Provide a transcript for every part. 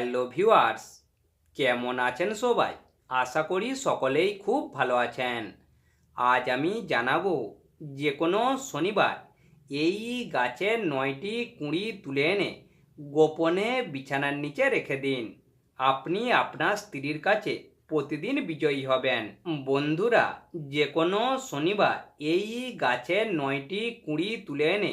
Hello viewers, কেমন আছেন সবাই? আশা করি সকলেই খুব ভালো আছেন। আজ আমি জানাব যে কোনো শনিবার এই গাছের নয়টি কুঁড়ি তুলে এনে গোপনে বিছানার নিচে রেখে দিন। আপনি আপনার স্ত্রীর কাছে প্রতিদিন বিজয়ী হবেন। বন্ধুরা যে কোনো শনিবার এই গাছের নয়টি কুঁড়ি তুলে এনে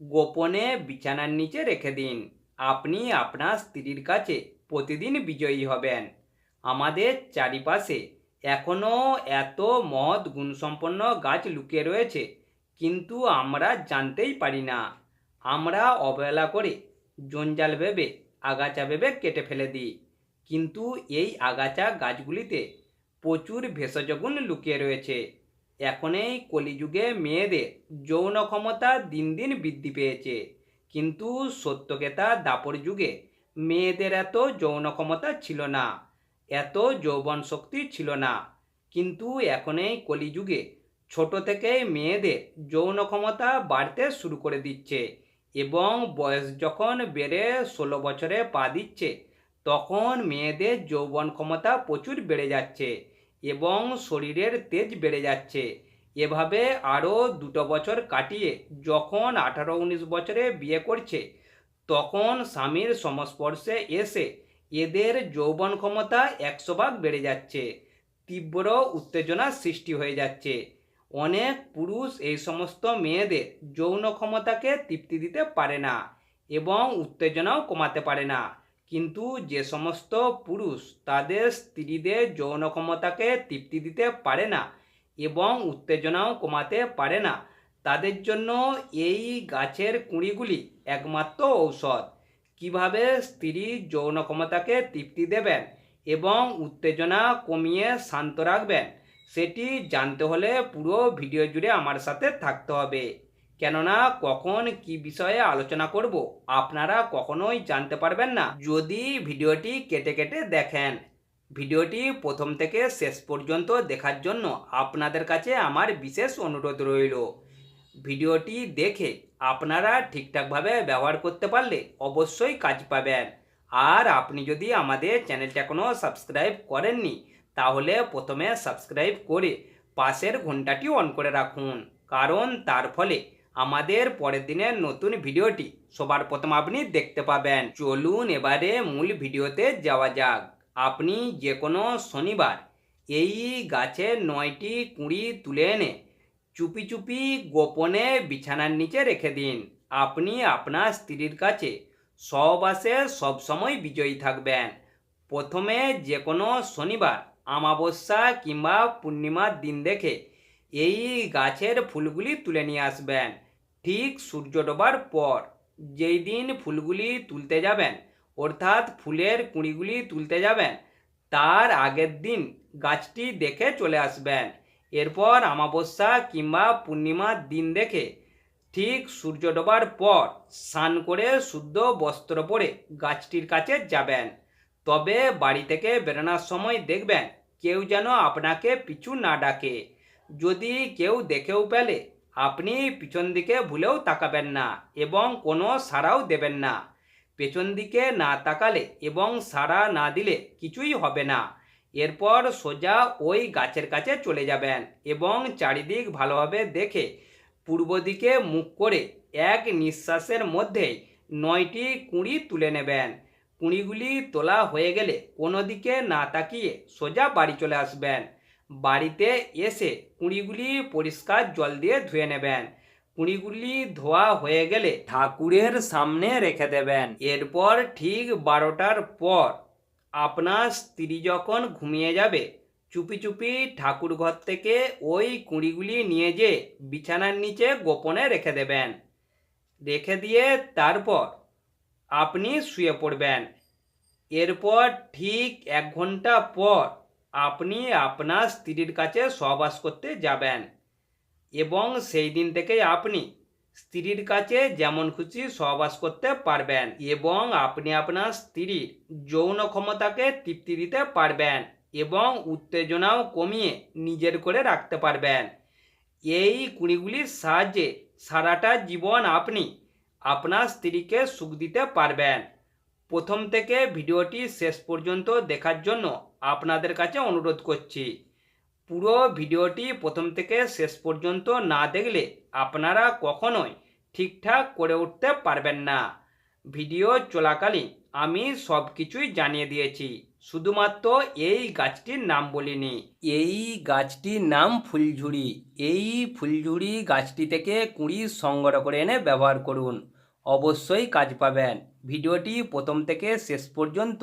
গোপনে বিছানার নিচে রেখে দিন। আপনি আপনার স্ত্রীর কাছে প্রতিদিন বিজয়ী হবেন। আমাদের চারিপাশে এখনও এত মহৎ গুণসম্পন্ন গাছ লুকিয়ে রয়েছে, কিন্তু আমরা জানতেই পারি না। আমরা অবহেলা করে জঞ্জাল ভেবে, আগাছা ভেবে কেটে ফেলে দিই। কিন্তু এই আগাছা গাছগুলিতে প্রচুর ভেষজ গুণ লুকিয়ে রয়েছে। এখন এই কলিযুগে মেয়েদের যৌন ক্ষমতা দিন দিন বৃদ্ধি পেয়েছে। কিন্তু সত্যকে সত্যকেতা দাপর যুগে মেয়েদের এত যৌন ক্ষমতা ছিল না, এত যৌবন শক্তি ছিল না। কিন্তু এখন এই কলিযুগে ছোট থেকেই মেয়েদের যৌন ক্ষমতা বাড়তে শুরু করে দিচ্ছে এবং বয়স যখন বেড়ে ষোলো বছরে পা দিচ্ছে, তখন মেয়েদের যৌবন ক্ষমতা প্রচুর বেড়ে যাচ্ছে এবং শরীরের তেজ বেড়ে যাচ্ছে। এভাবে আরও দুটো বছর কাটিয়ে যখন আঠারো উনিশ বছরে বিয়ে করছে, তখন স্বামীর সংস্পর্শে এসে এদের যৌবন ক্ষমতা একশো ভাগ বেড়ে যাচ্ছে। তীব্র উত্তেজনার সৃষ্টি হয়ে যাচ্ছে। অনেক পুরুষ এই সমস্ত মেয়েদের যৌন ক্ষমতাকে তৃপ্তি দিতে পারে না এবং উত্তেজনাও কমাতে পারে না। কিন্তু যে সমস্ত পুরুষ তাদের স্ত্রীদের যৌন ক্ষমতাকে তৃপ্তি দিতে পারে না এবং উত্তেজনাও কমাতে পারে না। তাদের জন্য এই গাছের কুঁড়িগুলি একমাত্র ঔষধ। কীভাবে স্ত্রীর যৌন ক্ষমতাকে তৃপ্তি দেবেন এবং উত্তেজনা কমিয়ে শান্ত রাখবেন, সেটি জানতে হলে পুরো ভিডিও জুড়ে আমার সাথে থাকতে হবে। কেননা কখন কি বিষয়ে আলোচনা করব আপনারা কখনোই জানতে পারবেন না। যদি ভিডিওটি কেটে কেটে দেখেন ভিডিওটি প্রথম থেকে শেষ পর্যন্ত দেখার জন্য আপনাদের কাছে আমার বিশেষ অনুরোধ রইল। ভিডিওটি দেখে আপনারা ঠিকঠাকভাবে ব্যবহার করতে পারলে অবশ্যই কাজ পাবেন। আর আপনি যদি আমাদের চ্যানেলটা এখনও সাবস্ক্রাইব করেননি, তাহলে প্রথমে সাবস্ক্রাইব করে পাশের ঘন্টাটি অন করে রাখুন। কারণ তার ফলে আমাদের পরের দিনের নতুন ভিডিওটি সবার প্রথম আপনি দেখতে পাবেন। চলুন এবারে মূল ভিডিওতে যাওয়া যাক। আপনি যে কোনো শনিবার এই গাছের নয়টি কুঁড়ি তুলে এনে চুপি চুপি গোপনে বিছানার নিচে রেখে দিন। আপনি আপনার স্ত্রীর কাছে সহবাসে সবসময় বিজয়ী থাকবেন। প্রথমে যে কোনো শনিবার আমাবস্যা কিংবা পূর্ণিমার দিন দেখে এই গাছের ফুলগুলি তুলে নিয়ে আসবেন। ঠিক সূর্য ডোবার পর যেই দিন ফুলগুলি তুলতে যাবেন অর্থাৎ ফুলের কুঁড়িগুলি তুলতে যাবেন। তার আগের দিন গাছটি দেখে চলে আসবেন। এরপর আমাবস্যা কিংবা পূর্ণিমার দিন দেখে ঠিক সূর্য ডোবার পর স্নান করে শুদ্ধ বস্ত্র পরে গাছটির কাছে যাবেন। তবে বাড়ি থেকে বেরোনোর সময় দেখবেন কেউ যেন আপনাকে পিছু না ডাকে। যদি কেউ দেখেও পেলে, আপনি পিছন দিকে ভুলেও তাকাবেন না এবং কোনো সাড়াও দেবেন না। পেছন দিকে না তাকালে এবং সাড়া না দিলে কিছুই হবে না। এরপর সোজা ওই গাছের কাছে চলে যাবেন এবং চারিদিক ভালোভাবে দেখে পূর্ব দিকে মুখ করে এক নিঃশ্বাসের মধ্যেই নয়টি কুঁড়ি তুলে নেবেন। কুঁড়িগুলি তোলা হয়ে গেলে কোনো দিকে না তাকিয়ে সোজা বাড়ি চলে আসবেন। বাড়িতে এসে কুঁড়িগুলি পরিষ্কার জল দিয়ে ধুয়ে নেবেন। কুঁড়িগুলি ধোয়া হয়ে গেলে ঠাকুরের সামনে রেখে দেবেন। এরপর ঠিক বারোটার পর আপনার স্ত্রী যখন ঘুমিয়ে যাবে, চুপি চুপি ঠাকুর ঘর থেকে ওই কুঁড়িগুলি নিয়ে যে বিছানার নিচে গোপনে রেখে দেবেন। রেখে দিয়ে তারপর আপনি শুয়ে পড়বেন। এরপর ঠিক এক ঘণ্টা পর আপনি আপনার স্ত্রীর কাছে সহবাস করতে যাবেন। এবং সেই দিন থেকে আপনি স্ত্রীর কাছে যেমন খুশি সহবাস করতে পারবেন এবং আপনি আপনার স্ত্রীর যৌন ক্ষমতাকে তৃপ্তি দিতে পারবেন এবং উত্তেজনাও কমিয়ে নিজের করে রাখতে পারবেন। এই কুড়িগুলির সাহায্যে সারাটা জীবন আপনি আপনার স্ত্রীকে সুখ দিতে পারবেন। প্রথম থেকে ভিডিওটি শেষ পর্যন্ত দেখার জন্য আপনাদের কাছে অনুরোধ করছি। পুরো ভিডিওটি প্রথম থেকে শেষ পর্যন্ত না দেখলে আপনারা কখনোই ঠিকঠাক করে উঠতে পারবেন না। ভিডিও চলাকালীন আমি সব কিছুই জানিয়ে দিয়েছি। শুধুমাত্র এই গাছটির নাম বলিনি। এই গাছটির নাম ফুলঝুরি। এই ফুলঝুরি গাছটি থেকে কুঁড়ি সংগ্রহ করে এনে ব্যবহার করুন। অবশ্যই কাজ পাবেন। ভিডিওটি প্রথম থেকে শেষ পর্যন্ত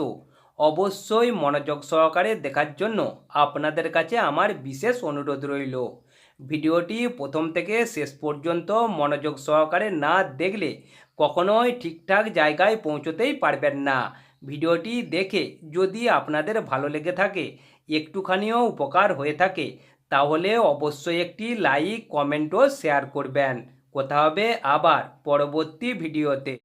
অবশ্যই মনোযোগ সহকারে দেখার জন্য আপনাদের কাছে আমার বিশেষ অনুরোধ রইল। ভিডিওটি প্রথম থেকে শেষ পর্যন্ত মনোযোগ সহকারে না দেখলে কখনোই ঠিকঠাক জায়গায় পৌঁছতেই পারবেন না। ভিডিওটি দেখে যদি আপনাদের ভালো লেগে থাকে, একটুখানিও উপকার হয়ে থাকে, তাহলে অবশ্যই একটি লাইক কমেন্ট ও শেয়ার করবেন। কথা হবে আবার পরবর্তী ভিডিওতে।